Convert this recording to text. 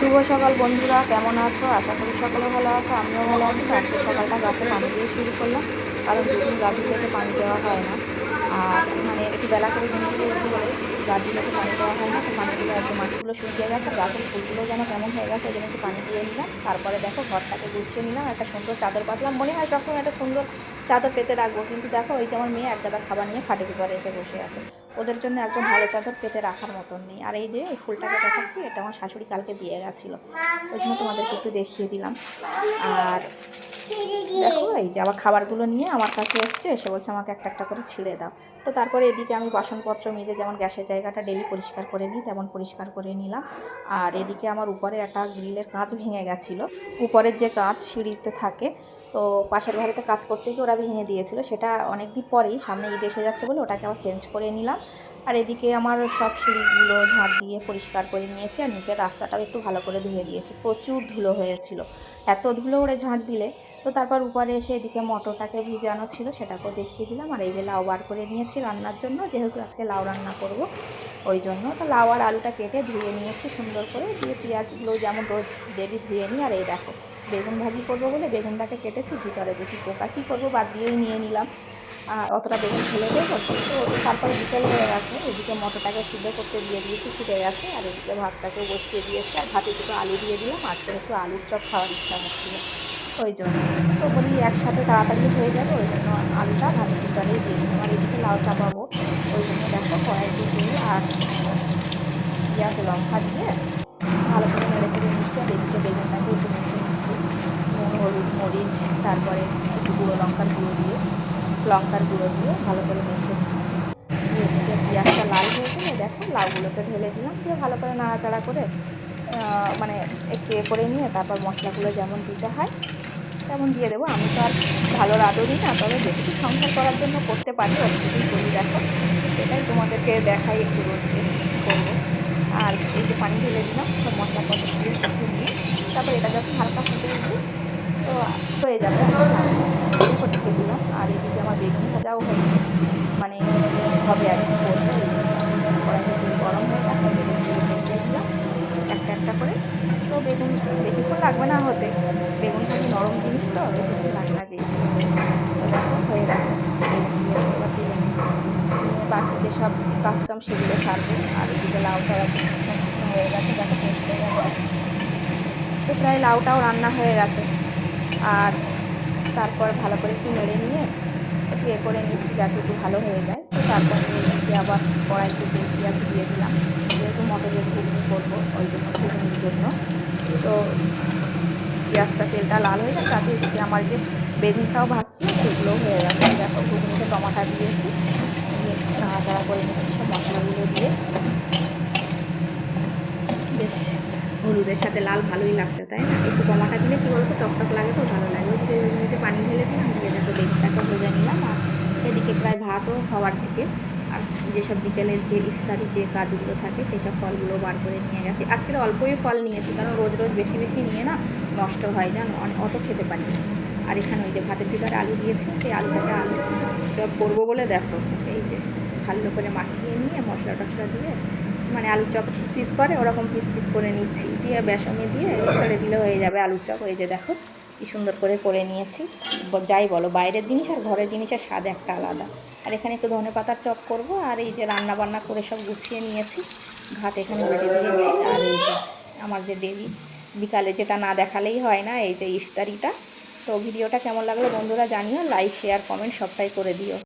শুভ সকাল বন্ধুরা, কেমন আছো? আশা করি সকলে ভালো আছো, আমিও ভালো আছি। আজকে সকালটা গাছে পানি দিয়ে শুরু করলাম, কারণ দুদিন থেকে পানি দেওয়া হয় না। আর মানে একটু বেলা করে গাছগুলোতে পানি দেওয়া হয় না, তো পানিগুলো একটু মাটিগুলো শুকিয়ে গেছে গাছের ফুলগুলো যেন কেমন হয়ে গেছে, ওই জন্য একটু পানি দিয়ে নিলাম। তারপরে দেখো ঘরটাকে গুছিয়ে নিলাম, একটা সুন্দর চাদর পাতলাম মনে হয় তখন একটা সুন্দর চাদর পেতে রাখব, কিন্তু দেখো ওই যে আমার মেয়ে এক গাদা খাবার নিয়ে খাটের উপরে এসে বসে আছে। ওদের জন্য একদম ভালো চাদর পেতে রাখার মতন নেই। আর এই যে এই ফুলটাকে দেখাচ্ছি, এটা আমার শাশুড়ি কালকে দিয়ে গেছিল। ওই জন্য তোমাদেরকে একটু দেখিয়ে দিলাম। আর দেখো এই যে আবার খাবারগুলো নিয়ে আমার কাছে এসছে, এসে বলছে আমাকে একটা একটা করে ছিঁড়ে দাও। তো তারপরে এদিকে আমি বাসনপত্র মেজে যেমন গ্যাসের জায়গাটা ডেলি পরিষ্কার করে নিই, তেমন পরিষ্কার করে নিলাম। আর এদিকে আমার উপরে একটা গ্রিলের কাঁচ ভেঙে গেছিল। উপরের যে কাঁচ সিঁড়িতে থাকে, তো পাশের ঘরেতে কাজ করতে গিয়ে ওরা ভেঙে দিয়েছিল। সেটা অনেক দিন পরেই সামনে ঈদ এসে যাচ্ছে বলে ওটাকে আবার চেঞ্জ করে নিলাম। আর এদিকে আমার সব সিঁড়িগুলো ঝাঁট দিয়ে পরিষ্কার করে নিয়েছি, আর নিচের রাস্তাটাও একটু ভালো করে ধুয়ে দিয়েছি। প্রচুর ধুলো হয়েছিল। এত ধুলো ওরে ঝাঁট দিলে। তো তারপর উপরে এসে এদিকে মটরটাকে ভিজানো ছিল, সেটাকেও দেখিয়ে দিলাম। আর এই যে লাউ বার করে নিয়েছি রান্নার জন্য, যেহেতু আজকে লাউ রান্না করব ওই জন্য। তো লাউ আর আলুটা কেটে ধুয়ে নিয়েছি সুন্দর করে। দিয়ে পেঁয়াজগুলো যেমন রোজ ডেলি ধুয়ে নিই, আর এই দেখো, বেগুন ভাজি করব বলে বেগুনটাকে কেটেছি, ভিতরে দেখি পোকা কী করব, বাদ দিয়েই নিয়ে নিলাম। অতটা বেগুন ফেলে দেবো। তো তারপরে বিকেল হয়ে গেছে, এদিকে মটরটাকে সিদ্ধ করতে দিয়ে দিয়েছি, ফুটে গেছে, আর এদিকে ভাতটাকে বসিয়ে দিয়েছি। আর ভাতে দুটো আলু দিয়ে দিলাম, আজকে একটু আলুর চপ খাওয়ার ইচ্ছা হচ্ছিল, ওই জন্য। তো বলি একসাথে তাড়াতাড়ি হয়ে যাবে, ওই জন্য আলুটা ভাতের ভিতরেই দিয়ে দিলাম। আর এদিকে লাউ চাপাবো, ওই জন্য দেখো কড়াইতে তেল আর পেঁয়াজ, লঙ্কা দিয়ে ভালো করে নেড়ে চেড়ে নিচ্ছি, আর এদিকে বেগুনটাকে একটু মেখে নিচ্ছি। হলুদ, মরিচ, তারপরে একটু গুঁড়ো লঙ্কার গুঁড়ো দিয়ে লঙ্কার গুঁড়ো দিয়ে ভালো করে মেখে দিচ্ছি পেঁয়াজটা লাল হয়ে গেলে দেখো লাউগুলোকে ঢেলে দিলাম, দিয়ে ভালো করে নাড়াচাড়া করে মানে একটু এ করে নিয়ে তারপর মশলাগুলো যেমন দিতে হয়, তেমন দিয়ে দেবো। আমি তো আর ভালো রাঁধুনি না, তবে যেটুকু সংসার করার জন্য করতে পারি অতটুকুই করি, দেখো। সেটাই তোমাদেরকে দেখাই একটু রোজকে করব। আর এই যে পানি ঢেলে দিলাম, সব মশলা পত্র দিয়ে কিছু নিয়ে, তারপর এটা যখন হালকা ফুটে উঠবে, তো হয়ে যাবে। ঢেকে দিলাম আর এদিকে আমার বেগুন ভাজাও হচ্ছে মানে হবে আর কি করব কড়াইতে তেল গরম হয়ে গেছে, বেগুন দিয়ে দিলাম একটা একটা করে। তো বেগুন বেশিক্ষণ লাগবে না হতে। বেগুন ভাজি নরম জিনিস তো বেশিক্ষণ লাগে না দেখো হয়ে গেছে। বাকি যেসব কাজকাম সেগুলো সারবো। আর এদিকে লাউ ছাড়া হয়ে গেছে দেখো তো প্রায় লাউটাও রান্না হয়ে গেছে। আর তারপর ভালো করে একটু নেড়ে নিয়ে একটু এ করে নিচ্ছি যাতে একটু ভালো হয়ে যায়। তো তারপর এদিকে আবার কড়াইতে তেল, পেঁয়াজ দিয়ে দিলাম। যেহেতু মটরের ঘুগনি করব, ওই জন্য ঘুগনির জন্য। তো পেঁয়াজটা, তেলটা লাল হয়ে যায় তাতে এদিকে আমার যে বেগুনটাও ভাজছিল সেগুলোও হয়ে গেছে। দেখো, ঘুগনিতে টমাটা দিয়েছি। দিয়ে নাড়াচাড়া করে নিচ্ছি, সব মশলাগুলো দিয়ে। বেশ হলুদের সাথে লাল ভালোই লাগছে, তাই না? একটু টমাটা দিলে কী বলতো? টকটক লাগে তো, ভালো লাগে। ওইদিকে বেগুনিতে পানি ঢেলে দিলাম, দিয়ে দেখো বেগুনটাকে ভেজে নিলাম। আর এদিকে প্রায় ভাতও হওয়ার দিকে। আর যেসব বিকেলের যে ইফতারি যে কাজগুলো থাকে সেই সব ফলগুলো বার করে নিয়ে গেছি। আজকের অল্পই ফল নিয়েছি, কারণ রোজ রোজ বেশি বেশি নিয়ে না নষ্ট হয়, জানো? অত খেতে পারি। আর এখানে ওই যে ভাতের ভিতরে আলু দিয়েছে, সেই আলুটাকে আলু চপ করব বলে দেখো। এই যে ভালো করে মাখিয়ে নিয়ে মশলা টশলা দিয়ে মানে আলু চপ পিস পিস করে, ওরকম পিস পিস করে নিচ্ছি। দিয়ে বেসনে দিয়ে ছেড়ে দিলে হয়ে যাবে আলুর চপ। এই যে দেখো, কি সুন্দর করে করে নিয়েছি। যাই বলো, বাইরের জিনিস আর ঘরের জিনিসের স্বাদ একটা আলাদা। আর এখানে একটু ধনে পাতার চপ করব, আর এই যে রান্না বান্না করে সব গুছিয়ে নিয়েছি। ভাত এখানে বেড়ে দিয়েছি, আর এই যে আমার যে ডেলি বিকালে যেটা না দেখালেই হয় না, এই যে ইফতারিটা। তো ভিডিওটা কেমন লাগল বন্ধুরা জানিও, লাইক শেয়ার কমেন্ট সবটাই করে দিও।